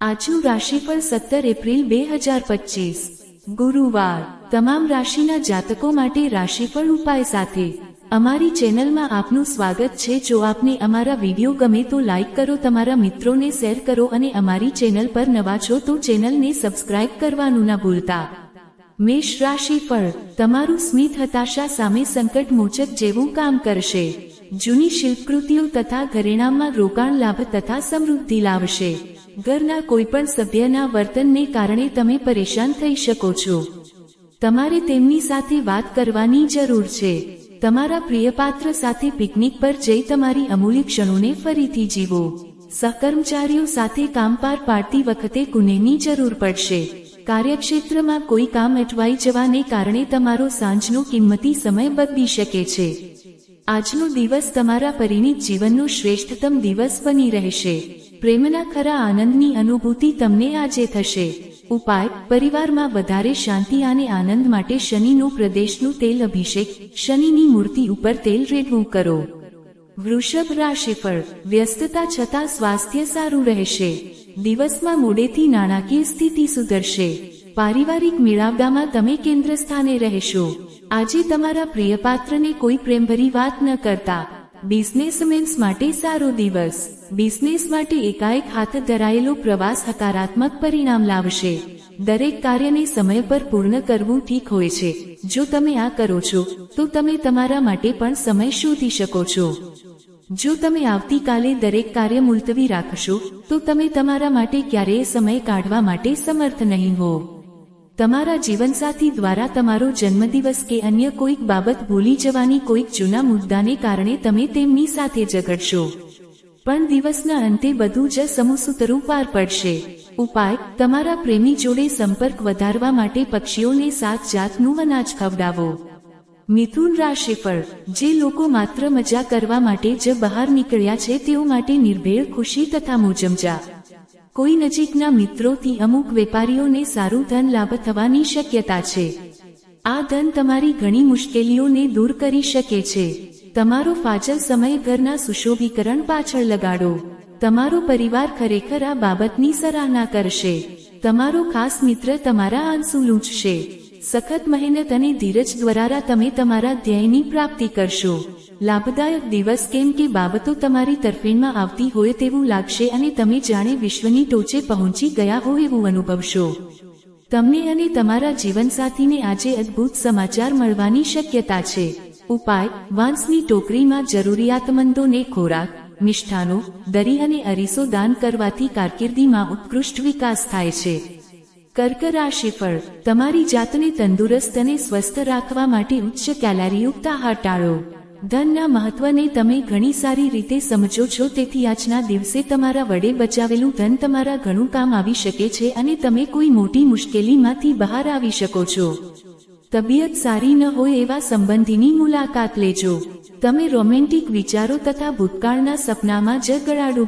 આજનું રાશિફળ સત્તર એપ્રિલ બે હજાર પચીસ. ગુરુવાર. તમામ રાશિના જાતકો માટે રાશિફળ ઉપાય સાથે. અમારી ચેનલમાં આપનું સ્વાગત છે. જો આપને અમારા વીડિયો ગમે તો લાઈક કરો, તમારા મિત્રોને શેર કરો અને અમારી ચેનલ પર નવા છો તો ચેનલને સબસ્ક્રાઇબ કરવાનું ના ભૂલતા. મેષ રાશિફળ. તમારું સ્મિત હતાશા સામે સંકટ મોચક જેવું કામ કરશે. જૂની શિલ્પકૃતિઓ તથા ઘરેણામાં રોકાણ લાભ તથા સમૃદ્ધિ લાવશે. ઘરના કોઈપણ સભ્યના વર્તનને કારણે તમે પરેશાન થઈ શકો છો. તમારે તેમની સાથે વાત કરવાની જરૂર છે. તમારા પ્રિયપાત્ર સાથે પિકનિક પર જઈ તમારી અમૂલ્ય ક્ષણોને ફરીથી જીવો. સહકર્મચારીઓ સાથે કામ પાર પાડતી વખતે ગુનેની જરૂર પડશે. કાર્યક્ષેત્રમાં કોઈ કામ અટવાઈ જવાને કારણે તમારો સાંજનો કિંમતી સમય બદલી શકે છે. આજનો દિવસ તમારા પરિણીત જીવનનો શ્રેષ્ઠતમ દિવસ બની રહેશે. પ્રેમના ખરા આનંદની અનુભૂતિ તમને આજે થશે. ઉપાય, પરિવારમાં વધારે શાંતિ અને આનંદ માટે શનિનું પ્રદેશનું તેલ અભિષેક, શનિની મૂર્તિ ઉપર તેલ રેડવું કરો. વૃષભ રાશિફળ, વ્યસ્તતા છતાં સ્વાસ્થ્ય સારું રહેશે. દિવસમાં મોડેથી નાણાકીય સ્થિતિ સુધરશે. પારિવારિક મેળાવડામાં તમે કેન્દ્ર સ્થાને રહેશો. આજે તમારા પ્રિયપાત્રને કોઈ પ્રેમભરી વાત ન કરતા. બિઝનેસમેન્સ માટે સારો દિવસ. બિઝનેસ માટે એકાએક હાથ ધરાયેલો પ્રવાસ હકારાત્મક પરિણામ લાવશે. દરેક કાર્યને સમય પર પૂર્ણ કરવું ઠીક હોય છે. જો તમે આ કરો છો, તો તમે તમારા માટે પણ સમય શોધી શકો છો. જો તમે આવતીકાલે દરેક કાર્ય મુલતવી રાખશો, તો તમે તમારા માટે ક્યારેય સમય કાઢવા માટે સમર્થ નહીં હો. તમારા જીવનસાથી દ્વારા તમારો જન્મદિવસ કે અન્ય કોઈક બાબત ભૂલી જવાની કોઈક જૂના મુદ્દાને કારણે તમે તેમની સાથે ઝઘડશો. પણ દિવસના અંતે બધું જ સમુસૂતરું પાર પડશે. ઉપાય, તમારા પ્રેમી જોડે સંપર્ક વધારવા માટે પક્ષીઓને સાત જાતનું અનાજ ખવડાવો. મિથુન રાશિ પર જે લોકો માત્ર મજા કરવા માટે જ બહાર નીકળ્યા છે તેઓ માટે નિર્ભેળ, ખુશી તથા મોજમજા. કોઈ નજીકના મિત્રોથી અમુક વેપારીઓને સારું ધન લાભ થવાની શક્યતા છે. આ ધન તમારી ઘણી મુશ્કેલીઓને દૂર કરી શકે છે. તમારો ફાજલ સમય ઘરના સુશોભીકરણ પાછળ લગાડો. તમારો પરિવાર ખરેખર આ બાબતની સરાહના કરશે. તમારો ખાસ મિત્ર તમારા આંસુ લૂંટશે સખત મહેનત અને ધીરજ દ્વારા તમે તમારા ધ્યેયની પ્રાપ્તિ કરશો. લાભદાયક દિવસ કેમ કે બાબતો તમારી તરફેણમાં આવતી હોય તેવું લાગશે અને તમે જાણે વિશ્વની ટોચે પહોંચી ગયા હો એવું અનુભવશો. તમને અને તમારા જીવનસાથીને આજે અદ્ભુત સમાચાર મળવાની શક્યતા છે. ઉપાય, વાંસની ટોકરીમાં જરૂરિયાતમંદોને ખોરાક, મિષ્ઠાનો દરી અને અરીસો દાન કરવાથી કારકિર્દીમાં ઉત્કૃષ્ટ વિકાસ થાય છે. કર્ક રાશિફળ તમારી જાતને તંદુરસ્ત અને સ્વસ્થ રાખવા માટે ઉચ્ચ કેલરીયુક્ત આહાર ટાળો. ધનના મહત્વને તમે ઘણી સારી રીતે સમજો છો, તેથી આજના દિવસે તમારા વડે બચાવેલું ધન તમારા ઘણું કામ આવી શકે છે અને તમે કોઈ મોટી મુશ્કેલીમાંથી બહાર આવી શકો છો. તબિયત સારી ન હોય એવા સંબંધીની મુલાકાત લેજો. તમે રોમેન્ટિક વિચારો તથા ભૂતકાળના સપનામાં જ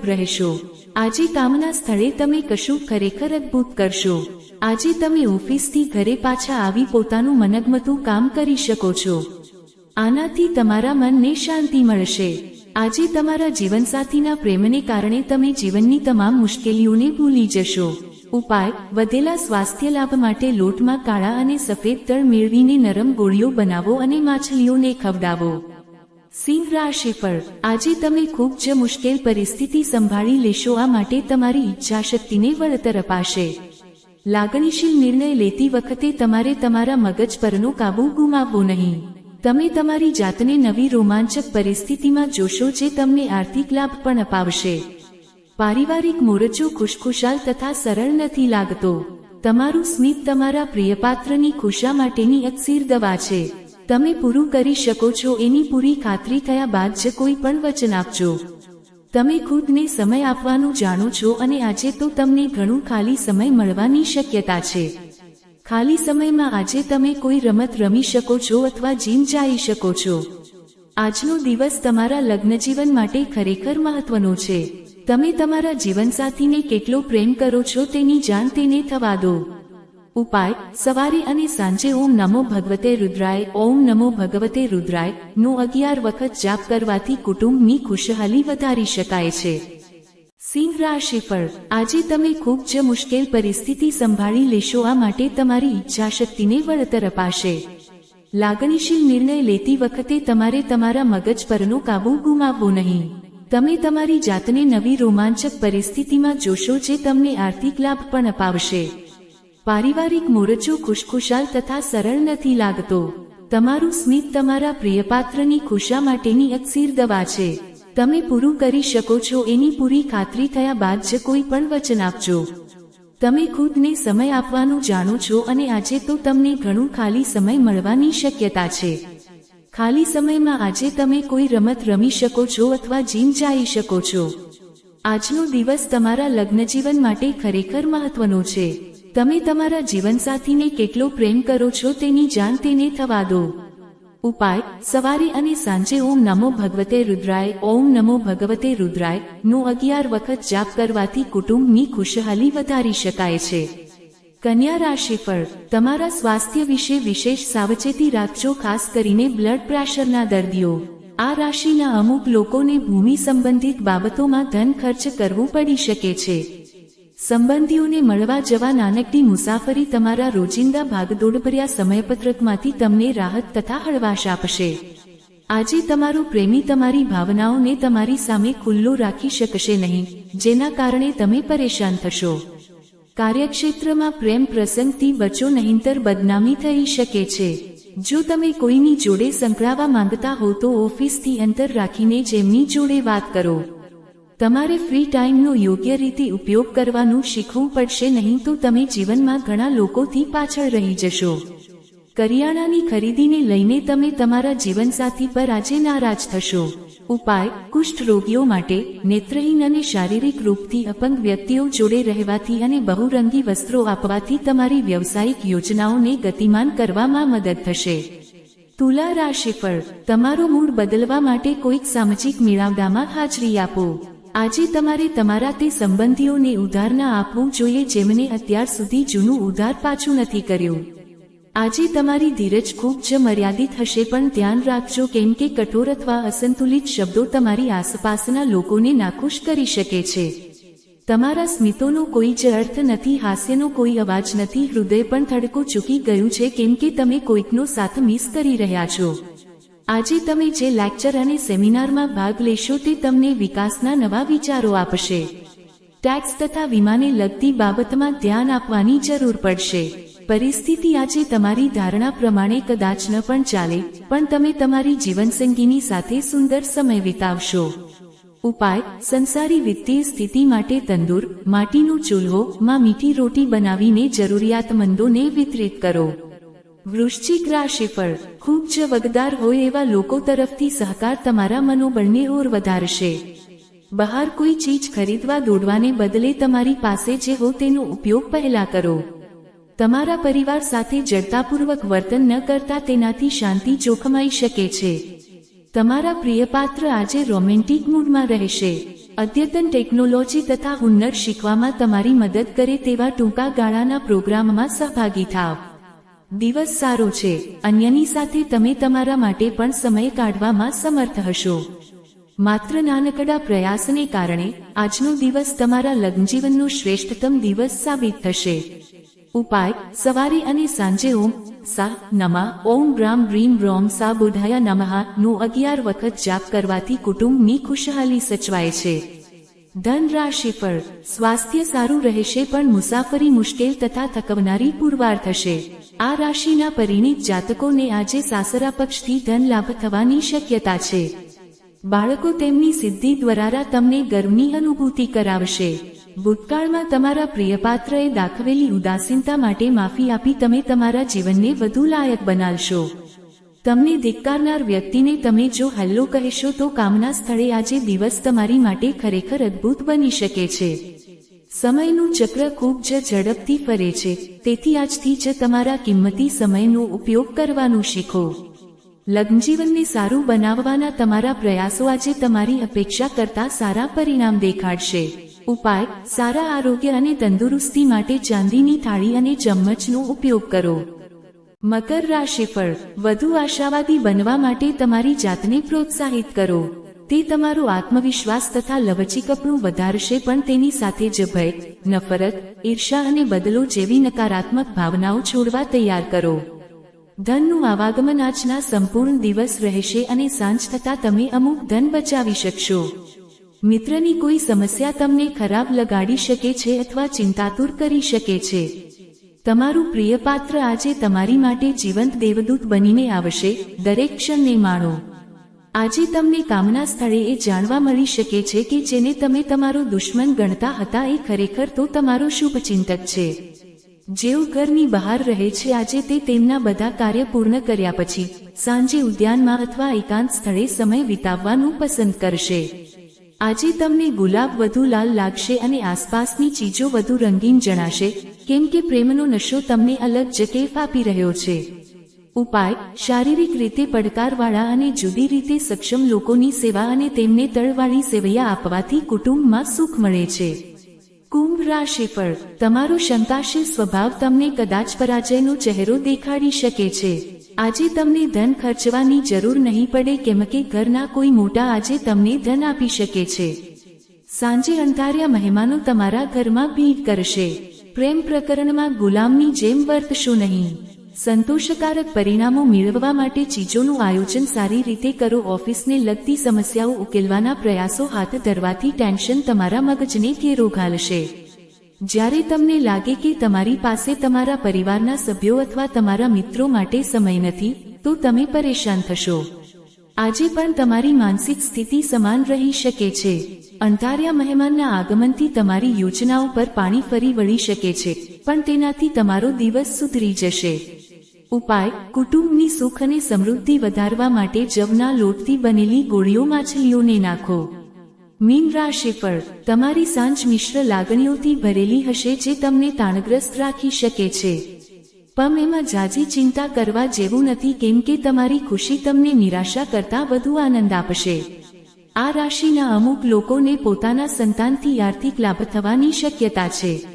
રહેશો. આજે કામના સ્થળે તમે કશું ખરેખર અદ્ભુત કરશો. આજે તમે ઓફિસથી ઘરે પાછા આવી પોતાનું મનગમતું કામ કરી શકો છો. આનાથી તમારા મનને શાંતિ મળશે. આજે તમારા જીવનસાથીના પ્રેમને કારણે તમે જીવનની તમામ મુશ્કેલીઓને ભૂલી જશો. ઉપાય, વધેલા સ્વાસ્થ્ય લાભ માટે લોટમાં કાળા અને સફેદ તળ મેળવીને નરમ ગોળીઓ બનાવો અને માછલીઓને ખવડાવો. સિંહ રાશિફળ આજે તમે ખૂબ જ મુશ્કેલ પરિસ્થિતિ સંભાળી લેશો, આ માટે તમારી ઈચ્છાશક્તિને વળતર અપાશે. લાગણીશીલ નિર્ણય લેતી વખતે તમારે તમારા મગજ પરનો કાબુ ગુમાવવો નહીં. તમે તમારી જાતને નવી રોમાંચક પરિસ્થિતિમાં જોશો, જે તમને આર્થિક લાભ પણ અપાવશે. પારિવારિક મોરચો ખુશખુશાલ તથા સરળ નથી લાગતો. તમારું સ્મિત તમારા પ્રિયપાત્રની ખુશા માટેની અક્સીર દવા છે. તમે પૂરું કરી શકો છો એની પૂરી ખાતરી થયા બાદ જ કોઈ પણ વચન આપજો. તમે ખુદને સમય આપવાનું જાણો છો અને આજે તો તમને ઘણું ખાલી સમય મળવાની શક્યતા છે. ખાલી સમયમાં આજે તમે કોઈ રમત રમી શકો છો અથવા જીમ જઈ શકો છો. આજનો દિવસ તમારા લગ્નજીવન માટે ખરેખર મહત્વનો છે. તમે તમારા જીવનસાથીને કેટલો પ્રેમ કરો છો તેની જાણ તેને થવા દો. ઉપાય, સવારે અને સાંજે ઓમ નમો ભગવતે રુદ્રાય, ઓમ નમો ભગવતે રુદ્રાય, નો અગિયાર વખત જાપ કરવાથી કુટુંબની ખુશહાલી વધારી શકાય છે. સિંહ રાશિફળ આજે તમે ખૂબ જ મુશ્કેલ પરિસ્થિતિ સંભાળી લેશો, આ માટે તમારી ઈચ્છાશક્તિને વળતર અપાશે. લાગણીશીલ નિર્ણય લેતી વખતે તમારે તમારા મગજ પરનો કાબુ ગુમાવવો નહીં. તમે તમારી જાતને નવી રોમાંચક પરિસ્થિતિમાં જોશો જે તમને આર્થિક લાભ પણ અપાવશે. પારિવારિક મોરચો ખુશખુશાલ તથા સરળ નથી લાગતો. તમારું સ્મિત તમારા પ્રિયપાત્રની ખુશા માટેની અક્ષીર દવા છે. તમે પૂરું કરી શકો છો એની પૂરી ખાતરી થયા બાદ જ કોઈ પણ વચન આપજો. તમે ખુદને સમય આપવાનું જાણો છો અને આજે તો તમને ઘણું ખાલી સમય મળવાની શક્યતા છે. ખાલી સમયમાં આજે તમે કોઈ રમત રમી શકો છો અથવા જીમ જઈ શકો છો. આજનો દિવસ તમારા લગ્નજીવન માટે ખરેખર મહત્વનો છે. તમે તમારા જીવનસાથીને કેટલો પ્રેમ કરો છો તેની જાણ તેને થવા દો. ઉપાય, સવારે અને સાંજે ઓમ નમો ભગવતે રુદ્રાય, ઓમ નમો ભગવતે રુદ્રાય, નો અગિયાર વખત જાપ કરવાથી કુટુંબની ખુશહાલી વધારી શકાય છે. કન્યા રાશિફળ તમારા સ્વાસ્થ્ય વિશે વિશેષ સાવચેતી રાખજો, ખાસ કરીને બ્લડ પ્રેશરના દર્દીઓ. આ રાશિના અમુક લોકોને ભૂમિ સંબંધિત બાબતોમાં ધન ખર્ચ કરવું પડી શકે છે. સંબંધીઓને મળવા જવા નાનકડી મુસાફરી તમારા રોજિંદા ભાગદોડભર્યા સમયપત્રકમાંથી તમને રાહત તથા હળવાશ આપશે. આજે તમારો પ્રેમી તમારી ભાવનાઓને તમારી સામે ખુલ્લો રાખી શકશે નહીં, જેના કારણે તમે પરેશાન થશો. કાર્યક્ષેત્રમાં પ્રેમ પ્રસંગથી બચો નહીંતર બદનામી થઈ શકે છે. જો તમે કોઈની જોડે સંકળાવા માંગતા હો તો ઓફિસથી અંતર રાખીને જેમની જોડે વાત કરો. તમારે ફ્રી ટાઈમનો યોગ્ય રીતે ઉપયોગ કરવાનું શીખવું પડશે નહીં તો તમે જીવનમાં ઘણા લોકોથી પાછળ રહી જશો. કરિયાણાની ખરીદીને લઈને તમે તમારા જીવનસાથી પર આજે નારાજ થશો. ઉપાય, કુષ્ઠ રોગીઓ માટે નેત્રહીન અને શારીરિક રૂપથી અપંગ વ્યક્તિઓ જોડે રહેવાથી અને બહુરંગી વસ્ત્રો આપવાથી તમારી વ્યવસાયિક યોજનાઓને ગતિમાન કરવામાં મદદ થશે. તુલા રાશિફળ તમારો મૂડ બદલવા માટે કોઈક સામાજિક મેળાવડામાં હાજરી આપો. આજે તમારે તમારા તે સંબંધીઓને ઉધાર ના આપવું જોઈએ જેમને અત્યાર સુધી જૂનું ઉધાર પાછું નથી કર્યું. આજે તમારી ધીરજ ખૂબ જ મર્યાદિત હશે, પણ ધ્યાન રાખજો કેમ કે કઠોર અથવા અસંતુલિત શબ્દો તમારી આસપાસના લોકોને નાખુશ કરી શકે છે. તમારા સ્મિતોનો કોઈ જ અર્થ નથી, હાસ્યનો કોઈ અવાજ નથી, હૃદય પણ થડકો ચૂકી ગયું છે કેમ કે તમે કોઈકનો સાથ મિસ કરી રહ્યા છો. આજે તમે જે લેક્ચર અને સેમિનારમાં ભાગ લેશો તે તમને વિકાસના નવા વિચારો આપશે. ટેક્સ તથા વીમાને લગતી બાબતમાં ધ્યાન આપવાની જરૂર પડશે. પરિસ્થિતિ આજે તમારી ધારણા પ્રમાણે કદાચ ન પણ ચાલે, પણ તમે તમારી જીવનસંગીની સાથે સુંદર સમય વિતાવશો. ઉપાય, સંસારી વિત્તીય સ્થિતિ માટે તંદૂર, માટીનો ચૂલ્હો, માં મીઠી રોટી બનાવીને જરૂરિયાતમંદોને વિતરિત કરો. વૃશ્ચિક રાશિફળ, ખૂબ જ વગદાર હોય એવા લોકો તરફથી સહકાર તમારા મનોબળને ઓર વધારશે. બહાર કોઈ ચીજ ખરીદવા દોડવાને બદલે તમારી પાસે જે હો તેનો ઉપયોગ પહેલા કરો. તમારા પરિવાર સાથે જડતાપૂર્વક વર્તન ન કરતા તેનાથી શાંતિ જોખમાઈ શકે છે. તમારા પ્રિયપાત્ર આજે રોમેન્ટિક મૂડમાં રહેશે. અદ્યતન ટેકનોલોજી તથા હુન્નર શીખવામાં તમારી મદદ કરે તેવા ટૂંકા ગાળાના પ્રોગ્રામમાં સહભાગી થાવ. દિવસ સારો છે. અન્યની સાથે તમે તમારા માટે પણ સમય કાઢવામાં સમર્થ હશો. માત્ર નાનકડા પ્રયાસને કારણે આજનો દિવસ તમારા લગ્નજીવનનો શ્રેષ્ઠતમ દિવસ સાબિત થશે. ઉપાય, સવારે અને સાંજે ઓમ સા નમા. ઓમ રામ રીમ રોમ સા બુધાયા નમઃ. નો અગિયાર વખત જાપ કરવાથી કુટુંબની ખુશહાલી સચવાય છે. ધન રાશિ પર સ્વાસ્થ્ય સારું રહેશે પણ મુસાફરી મુશ્કેલ તથા થકવનારી પુરવાર થશે. આ રાશિના પરિણીત જાતકોને આજે સાસરા પક્ષથી ધન લાભ થવાની શક્યતા છે. બાળકો તેમની સિદ્ધિ દ્વારા તમને ગર્વની અનુભૂતિ કરાવશે. ભૂતકાળમાં તમારા પ્રિયપાત્રએ દાખવેલી ઉદાસીનતા માટે માફી આપી તમે તમારા જીવનને વધુ લાયક બનાવશો. તમને ધિક્કારનાર વ્યક્તિને તમે જો હલ્લો કહેશો તો કામના સ્થળે આજે દિવસ તમારી માટે ખરેખર અદ્ભુત બની શકે છે. સમયનું ચક્ર ખૂબ જ ઝડપથી ફરે છે, તેથી આજથી જ તમારા કિંમતી સમયનો ઉપયોગ કરવાનું શીખો. લગ્નજીવનને સારું બનાવવાના તમારા પ્રયાસો આજે તમારી અપેક્ષા કરતા સારા પરિણામ દેખાડશે. ઉપાય, સારા આરોગ્ય અને તંદુરસ્તી માટે ચાંદીની થાળી અને ચમ્મચનો ઉપયોગ કરો. મકર રાશિફળ વધુ આશાવાદી બનવા માટે તમારી જાતને પ્રોત્સાહિત કરો. તે તમારો આત્મવિશ્વાસ તથા લવચીકપણું વધારશે પણ તેની સાથે જ ભય, નફરત ઈર્ષા અને બદલો જેવી નકારાત્મક ભાવનાઓ છોડવા તૈયાર કરો. ધનનું આવાગમન આજના સંપૂર્ણ દિવસ રહેશે અને સાંજ થતાં તમે અમુક ધન બચાવી શકશો. મિત્રની કોઈ સમસ્યા તમને ખરાબ લગાડી શકે છે અથવા ચિંતાતુર કરી શકે છે. તમારું પ્રિય પાત્ર આજે તમારી માટે જીવંત દેવદૂત બનીને આવશે, દરેક ક્ષણને માણો. આજે તમને કામના સ્થળે એ જાણવા મળી શકે છે કે જેને તમે તમારો દુશ્મન ગણતા હતા એ ખરેખર તો તમારો શુભચિંતક છે. જેઓ ઘરની બહાર રહે છે આજે તે તેમના બધા કાર્ય પૂર્ણ કર્યા પછી, સાંજે ઉદ્યાનમાં અથવા એકાંત સ્થળે સમય વિતાવવાનું પસંદ કરશે. આજે તમને ગુલાબ વધુ લાલ લાગશે અને આસપાસની ચીજો વધુ રંગીન જણાશે, કેમ કે પ્રેમનો નશો તમને અલગ જકેફ આપી રહ્યો છે. ઉપાય, શારીરિક રીતે પડકારવાળા અને જુદી રીતે સક્ષમ લોકોની સેવા અને તેમને તળવાળી સેવૈયા આપવાથી કુટુંબમાં સુખ મળે છે. કુંભ રાશિફળ તમારો શંકાશીલ સ્વભાવ તમને કદાચ પરાજયનો ચહેરો દેખાડી શકે છે. આજે તમને ધન ખર્ચવાની જરૂર નહીં પડે કેમ કે ઘરના કોઈ મોટા આજે તમને ધન આપી શકે છે. સાંજે અંધાર્યા મહેમાનો તમારા ઘરમાં ભીડ કરશે. પ્રેમ પ્રકરણમાં ગુલામની જેમ વર્તશો નહીં. સંતોષકારક પરિણામો મેળવવા માટે ચીજોનું આયોજન સારી રીતે કરો. ઓફિસને લગતી સમસ્યાઓ ઉકેલવાના પ્રયાસો હાથ ધરવાથી ટેન્શન તમારા મગજને ઘેરો ઘાલશે. જ્યારે તમને લાગે કે તમારી પાસે તમારા પરિવારના સભ્યો અથવા તમારા મિત્રો માટે સમય નથી, તો તમે પરેશાન થશો. આજે પણ તમારી માનસિક સ્થિતિ સમાન રહી શકે છે. અંધાર્યા મહેમાનના આગમનથી તમારી યોજનાઓ પર પાણી ફરી વળી શકે છે, પણ તેનાથી તમારો દિવસ સુધરી જશે. ઉપાય, કુટુંબની સુખ અને સમૃદ્ધિ વધારવા માટે જવના લોટથી બનેલી ગોળીઓ માછલીઓને નાખો. મીન રાશિફળ તમારી સાંજ મિશ્ર લાગણીઓથી ભરેલી હશે જે તમને તાણગ્રસ્ત રાખી શકે છે. પણ એમાં જાજી ચિંતા કરવા જેવું નથી કેમ કે તમારી ખુશી તમને નિરાશા કરતા વધુ આનંદ આપશે. આ રાશિના અમુક લોકોને પોતાના સંતાનથી આર્થિક લાભ થવાની શક્યતા છે.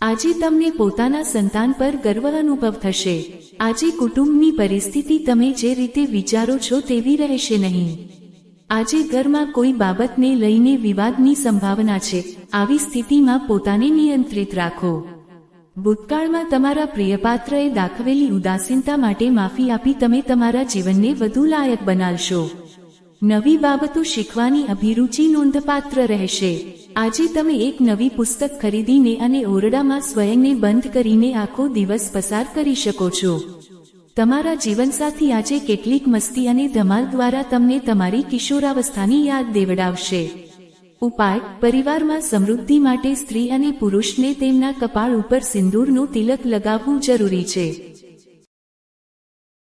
આજે તમને પોતાના સંતાન પર ગર્વ અનુભવ થશે. આજે કુટુંબની પરિસ્થિતિ તમે જે રીતે વિચારો છો તેવી રહેશે નહીં. આજે ઘરમાં કોઈ બાબતને લઈને વિવાદની સંભાવના છે, આવી સ્થિતિમાં પોતાને નિયંત્રિત રાખો. ભૂતકાળમાં તમારા પ્રિયપાત્રએ દાખવેલી ઉદાસીનતા માટે માફી આપી તમે તમારા જીવનને વધુ લાયક બનાવશો. નવી બાબતો શીખવાની અભિરુચિ નોંધપાત્ર રહેશે. આજે તમે એક નવી પુસ્તક ખરીદીને અને ઓરડામાં સ્વયંને બંધ કરીને આખો દિવસ પસાર કરી શકો છો. તમારા જીવનસાથી આજે કેટલીક મસ્તી અને ધમાલ દ્વારા તમને તમારી કિશોરાવસ્થાની યાદ દેવડાવશે. ઉપાય, પરિવારમાં સમૃદ્ધિ માટે સ્ત્રી અને પુરુષને તેમના કપાળ ઉપર સિંદૂરનું તિલક લગાવવું જરૂરી છે.